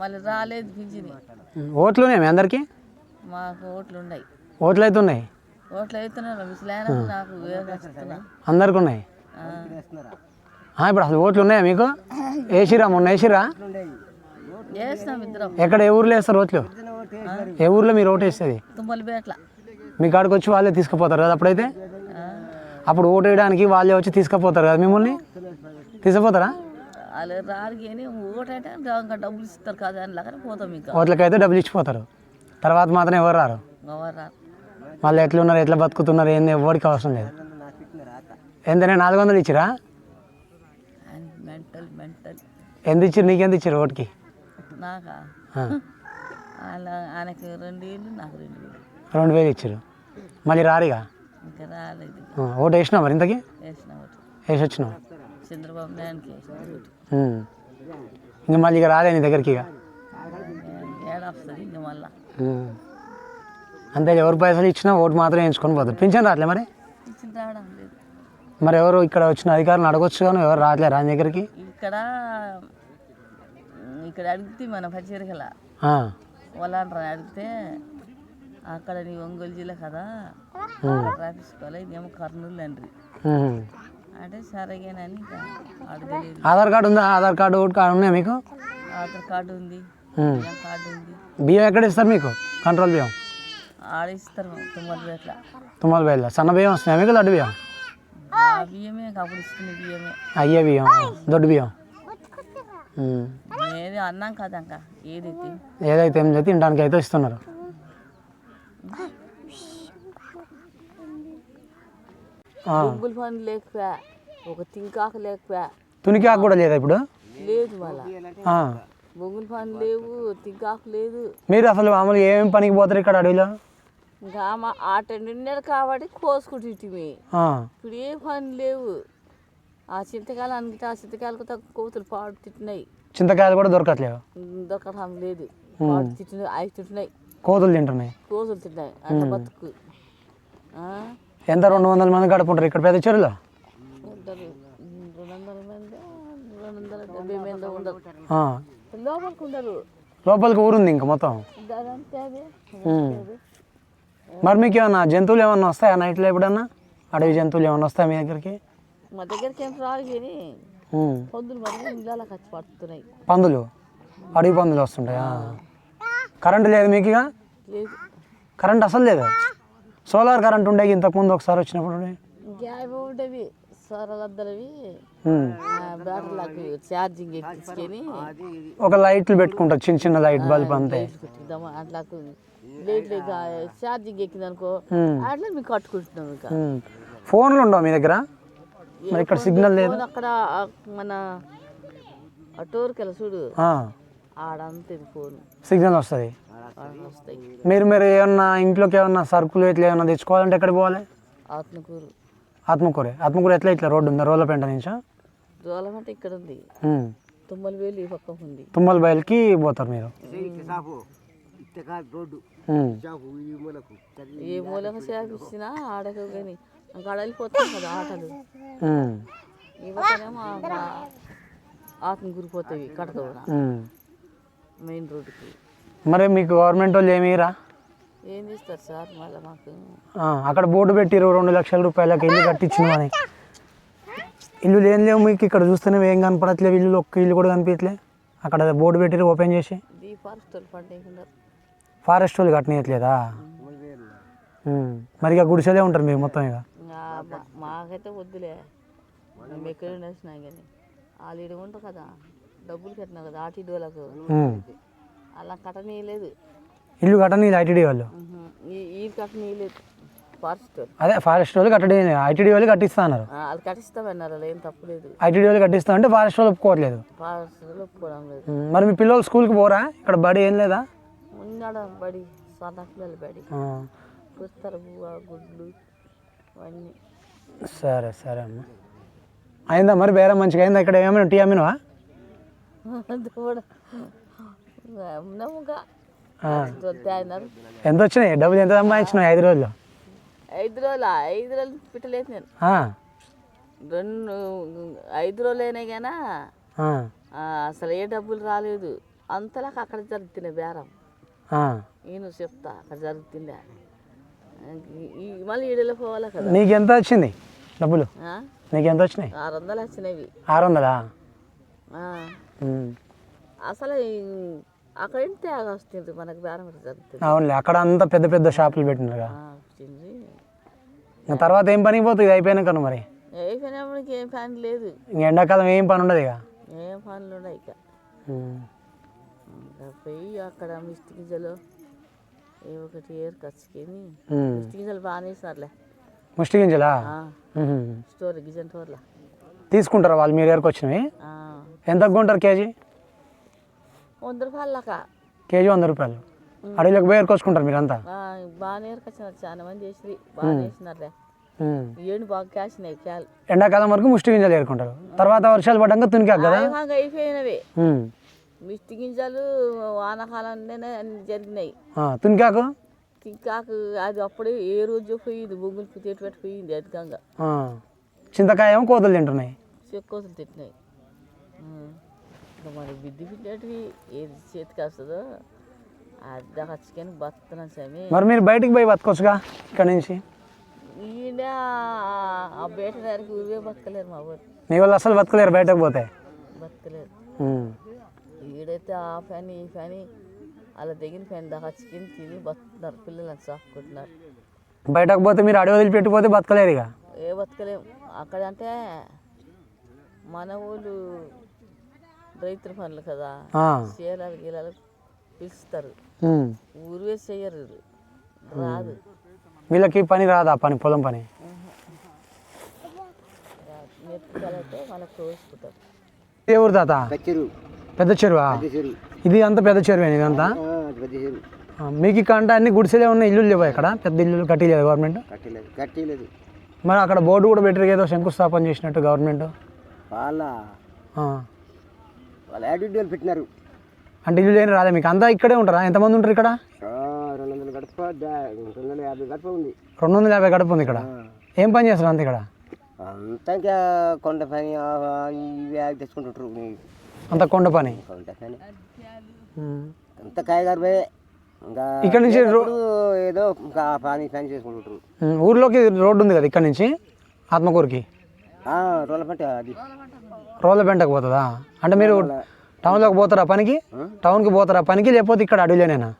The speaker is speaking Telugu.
మళ్ళీ రాలేదు పింఛని ఓట్లు ఉన్నాయి మీ అందరికీ? మాకు ఓట్లు ఉన్నాయి. ఓట్లు అయితే ఉన్నాయి ఓట్లు నాకు వేస్తున్నా అందరికి ఉన్నాయి ఇప్పుడు అసలు ఓట్లు ఉన్నాయా మీకు? వేసిరా మొన్న వేసిరా? ఎక్కడ ఏ ఊర్లో వేస్తారు ఓట్లు? ఏ ఊర్లో మీరు ఓటు వేస్తుంది మీ కాడికి వచ్చి వాళ్ళే తీసుకుపోతారు కదా అప్పుడైతే? అప్పుడు ఓటు వేయడానికి వాళ్ళే వచ్చి తీసుకుపోతారు కదా మిమ్మల్ని? తీసుకుపోతారా? వాళ్ళు రారు కానీ ఓటంటే ఇంకా డబ్బులు ఇస్తారు కదా అని లాగా పోతాం ఇంకా. ఓట్లకైతే డబ్బులు ఇచ్చిపోతారు. తర్వాత మాత్రం ఎవరు రారు. ఎవరు రారు. మళ్ళీ ఎట్లున్నారు ఎట్లా బతుకుతున్నారు ఏంది ఎవరికి అవసరం లేదు. ఎంతనే నాలుగు వందలు ఇచ్చిరా? Mental mental. ఎంత ఇచ్చారు నీకెంత ఇచ్చారు ఓటుకి? నాకా? ఆయన ఆయనకి రెండు వేలు నాకు రెండు వేలు. రెండు వేలు ఇచ్చారు మళ్ళీ రారిగా? ఇంకా రాలేదు. ఓటు వేసినావు మరి ఇంతకి? వేసిన ఓటు. వేసి వచ్చినావు చంద్రబాబు. ఇంక మళ్ళీ ఇక రాలే నీ దగ్గరికి ఇక? ఏడాస్తుంది ఇంక మళ్ళా. అంతే ఎవరు పైసలు ఇచ్చినా ఓటు మాత్రం వేయించుకొని పోతారు. పింఛన్ రావట్లే మరి? ఇచ్చిన రావడం లేదు. మరి ఎవరు ఇక్కడ వచ్చిన అధికారులు అడగొచ్చు కానీ ఎవరు రావట్లే రాని దగ్గరికి? ఇక్కడ ఇక్కడ అడిగితే మన పచ్చిరికల వాళ్ళని అడిగితే అక్కడ నీ ఒంగోలు జిల్లా కదా రాపించుకోవాలి ఇదేమో కర్నూలు అండ్రి. ఉమ్. అంటే సరేగానని ఇంకా అడగలేదు ఆధార్ కార్డు ఉందా? ఆధార్ కార్డు ఓటు కార్డు ఉన్నాయా మీకు? ఆధార్ కార్డు ఉంది. బియ్యం కార్డు ఉంది. బియ్యం ఎక్కడ ఇస్తారు మీకు? కంట్రోల్ బియ్యం? ఆడిస్తారు తుమ్మల బియ్యం సన్న బియ్యం వస్తున్నాయి మీకు? లడ్డు బియ్యం? బియ్యమే అప్పుడు బియ్యమే. అయ్యే బియ్యం. దొడ్డు బియ్యం. ఏది అన్నాం కదా ఇంకా. ఏదైతే? ఏదైతే ఏం చేస్తే తినడానికి అయితే ఇస్తున్నారు ఆ, బొంగుల పని లేకపోయా ఒక తింకాకు లేకపోయా. తునికి ఆకు కూడా లేదా ఇప్పుడు? లేదు మళ్ళా. ఆ. బొంగుల పని లేవు తింకాకు లేదు. మీరు అసలు మామూలుగా ఏమేమి పనికి పోతారు ఇక్కడ అడవిలో? ఇంకా మా ఆట నిండారు కాబట్టి కోసుకుంటుంటిమి ఆ. ఇప్పుడు ఏ పని లేవు. ఆ చింతకాయలు అన్నిటి ఆ చింతకాయలకు తక్కువ కోతులు పాడు తిట్టినాయి. చింతకాయలు కూడా దొరకట్లేవు? దొరకటం లేదు. పాడు తిట్టినాయి అవి తిట్టినాయి. కోతులు తింటున్నాయి. కోతులు తిట్టినాయి అట్లా బతుకు. ఆ? ఎంత రెండు వందల మంది గడుపుంటారు ఇక్కడ పెద్ద చెరువులో. లోపలికి ఊరుంది ఇంకా మొత్తం. మరి మీకు ఏమన్నా జంతువులు ఏమన్నా వస్తాయా నైట్లో ఎప్పుడన్నా? అడవి జంతువులు ఏమన్నా వస్తాయా మీ దగ్గరికి? మా దగ్గరికి ఏం కానీ ఇళ్ళకి వచ్చి పడుతున్నాయి. పందులు? అడవి పందులు వస్తుంటాయా? కరెంటు లేదు మీకు ఇక కరెంట్ అసలు లేదు? సోలార్ కరెంట్ ఉండే ఇంతకుముందు ఒకసారి వచ్చినప్పుడు గ్యాప్ ఉండేవి ఉమ్. బ్యాటరీలకు ఛార్జింగ్ ఎక్కించుకొని. ఒక లైట్లు పెట్టుకుంటారు చిన్న చిన్న లైట్ బల్బ్ అంతే. కుట్టిద్దాము అట్లకు లేట్ లేక ఛార్జింగ్ ఎక్కిందనుకో. అట్లా మేము కట్టుకుంటున్నాం ఇంకా. ఫోన్లు ఉండవు మీ దగ్గర? మరి ఇక్కడ సిగ్నల్ లేదు. అక్కడ మన అటోరుకెళ్ళ చూడు. ఆ, ఆడంతది ఫోన్. సిగ్నల్ వస్తుంది. మీరు మీరు ఏమన్నా ఇంట్లోకి ఏమన్నా సరుకులు ఇట్లా ఏమన్నా తెచ్చుకోవాలంటే ఎక్కడ పోవాలి? ఆత్మకూరు. ఆత్మకూరే. ఆత్మకూరు ఎట్లా ఇట్లా రోడ్డు ఉందా? రోడ్ల నుంచా? దూరం అంటే ఇక్కడ ఉంది. ఉమ్. తుమ్మల వేలు ఈ పక్క ఉంది. తుమ్మల బయలుకి పోతారు మీరు. ఉమ్. ఏ మూలంగా చేపించినా ఆడకు కానీ అక్కడ వెళ్ళిపోతాం కదా ఆటలు. పక్కనేమో ఆత్మకూరు పోతాయి ఉమ్. మెయిన్ రోడ్డుకి. మరి మీకు గవర్నమెంట్ వాళ్ళు ఏమి రా ఏం చేస్తారు సార్ మళ్ళీ మాకు? అక్కడ బోర్డు పెట్టిరు రెండు లక్షల రూపాయలకి ఇల్లు కట్టించిన అని. ఇల్లు లేని లేవు మీకు ఇక్కడ చూస్తేనే ఏం కనపడట్లేవు ఇల్లు ఒక్క ఇల్లు కూడా కనిపించలే అక్కడ బోర్డు పెట్టిరు ఓపెన్ చేసి. ఫారెస్ట్ వాళ్ళు కట్టనీయట్లేదా? ఉమ్. మరి ఇక గుడిసెలే ఉంటారు మీరు మొత్తం ఇక. మాకైతే వద్దులే. మేము ఎక్కడ కానీ. వాళ్ళు ఇడ ఉంటారు కదా. డబ్బులు కట్టినా కదా ఆటి డోలకు. అలా కట్టనీయలేదు. ఇల్లు కట్టని ఐటీడీ వాళ్ళు. ఈ కట్టనీయలేదు. ఫారెస్ట్. అదే ఫారెస్ట్ వాళ్ళు కట్టడి ఐటీడీ వాళ్ళు కట్టిస్తా అన్నారు వాళ్ళు కట్టిస్తామన్నారు ఏం తప్పులేదు ఐటీడీ వాళ్ళు కట్టిస్తా అంటే ఫారెస్ట్ వాళ్ళు ఒప్పుకోవట్లేదు. ఫారెస్ట్ వాళ్ళు ఒప్పుకోవడం లేదు. మరి మీ పిల్లలు స్కూల్కి పోరా? ఇక్కడ బడి ఏం లేదా? ఉన్నాడు బడి సన్న పిల్లలు బడి. పుస్తరు గుడ్లు అవన్నీ సరే సరే అమ్మ. అయిందా మరి బేరం మంచిగా? అయిందా? ఇక్కడ ఏమైనా టీ అమ్మినవా? ఎంత వచ్చినాయి డబ్బులు ఎంత సంపాదించినాయి ఐదు రోజులు? ఐదు రోజులు? ఐదు రోజులు పిట్టలేదు నేను. రెండు ఐదు రోజులు అయినా కానీ అసలు ఏ డబ్బులు రాలేదు. అంతలాగా అక్కడ జరుగుతున్నాయి బేరం. నేను చెప్తా అక్కడ జరుగుతుందా? మళ్ళీ ఈడలో పోవాలి కదా? నీకు ఎంత వచ్చింది డబ్బులు? నీకు ఎంత వచ్చినాయి ఆరు వందలు వచ్చినవి. ఆరు వందలా. అసలు అక్కడ ఇంటే వస్తుంది? మనకు జరుగుతుంది అవునులే అక్కడ అంతా పెద్ద పెద్ద షాపులు పెట్టినారుగా. ఆ, వచ్చింది ఇంకా తర్వాత ఏం పనికి పోతుంది అయిపోయినాక మరి? అయిపోయినప్పటికి ఏం పని లేదు. ఇంక ఎండాకాలం ఏం పని ఉండదు ఇక? ఏం పనులు ఉన్నాయి ఇక. పోయి అక్కడ మిస్టి గింజలు ఏ ఒకటి ఏరుకొచ్చుకొని ఉమ్. మిస్టి గింజలు బాగానే వేసినారులే ముష్టి గింజలా. స్టోర్ గిజన్ టోర్లా తీసుకుంటారా వాళ్ళు? మీరు ఏరుకొచ్చినవి? ఎంత కొంటారు కేజీ? వంద రూపాయలక కేజీ వంద రూపాయలు. అడవిలోకి పోయి ఏరుకొచ్చుకుంటారు మీరంతా. బాగానే ఏరుకొచ్చినారు చాలా మంది వేసి బాగానే వేసినారులే ఉమ్. ఏడు బాగా కాసినాయి క్యాలు. ఎండాకాలం వరకు ముష్టి గింజలు ఏరుకుంటారు. తర్వాత వర్షాలు పడ్డాక తునికాక కదా? అయిపోయినవి. మిస్టి గింజలు వానాకాలంలోనే అన్ని జరిగినాయి. తునికాకు? తింకాకు అది అప్పుడే ఏ రోజు పోయింది బొగ్గులు తేటి పెట్టి పోయింది అధికంగా. చింతకాయ కోతలు తింటున్నాయి. చెక్కోతులు తిట్టినాయి ఉం. ఇంకా మరి బిద్ది పిల్లటివి ఏది చేతికి వస్తుందో అది ఖచ్చితంగా బతున్నాం స్వామి. మరి మీరు బయటికి పోయి బతకొచ్చుగా ఇక్కడ నుంచి? ఈయన ఆ బేట దానికి ఊరివే బతకలేరు మా ఊరు మీ వాళ్ళు అసలు బతకలేరు బయటకు పోతే? బతకలేరు. ఈడైతే ఆ ఫ్యాన్ ఈ ఫ్యాన్ అలా తెగిన ఫ్యాన్ దాకా చికెన్ తిని బతుకుతున్నారు పిల్లలను సాపుకుంటున్నారు బయటకు పోతే మీరు అడవి వదిలిపెట్టిపోతే బతకలేరు ఇక? ఏ బతకలేం. అక్కడ అంటే మన ఊళ్ళు రైతుల పనులు కదా. ఆ. చీలాలు గీలాలు పిలుస్తారు. ఊరివే వీళ్ళు. రాదు. వీళ్ళకి పని రాదా? పని పొలం పని? మెత్తలైతే మనకు కోసుకుంటారు ఏ ఊరు తాత? చెరువు. పెద్ద చెరువా? ఇది అంత పెద్ద చెరువే ఇదంతా మీకు ఇక్కడ అంటే అన్ని గుడిసెలే ఉన్నాయి ఇల్లు లేవా ఇక్కడ? పెద్ద ఇల్లు కట్టిలేదు గవర్నమెంట్? కట్టలేదు కట్టలేదు మరి అక్కడ బోర్డు కూడా పెట్టరు ఏదో శంకుస్థాపన చేసినట్టు గవర్నమెంట్? వాళ్ళ ఆ. వాళ్ళ యాటిట్యూడ్ పెట్టినారు. అంటే ఇల్లు లేని రాలే మీకు అంతా ఇక్కడే ఉంటారా? ఎంతమంది ఉంటారు ఇక్కడ? రెండు వందల గడప రెండు వందల యాభై గడప ఉంది. రెండు వందల యాభై గడప ఉంది ఇక్కడ. ఏం పని చేస్తారు అంత ఇక్కడ? అంతా ఇంకా కొండ పని ఇవి తెచ్చుకుంటుంటారు. అంత కొండ పని? కొండ పని. అంత కాయగారు పోయే ఇంకా ఇక్కడ నుంచి రో- ఇప్పుడు ఏదో ఇంకా పని పని చేసుకుంటుంటారు. ఊర్లోకి రోడ్డు ఉంది కదా ఇక్కడ నుంచి? ఆత్మకూరుకి? ఆ, రోల రోళ్ళపెంటకు పోతుందా? అంటే మీరు టౌన్లోకి పోతారా పనికి? టౌన్కి పోతారా పనికి? లేకపోతే ఇక్కడ అడవిలోనేనా?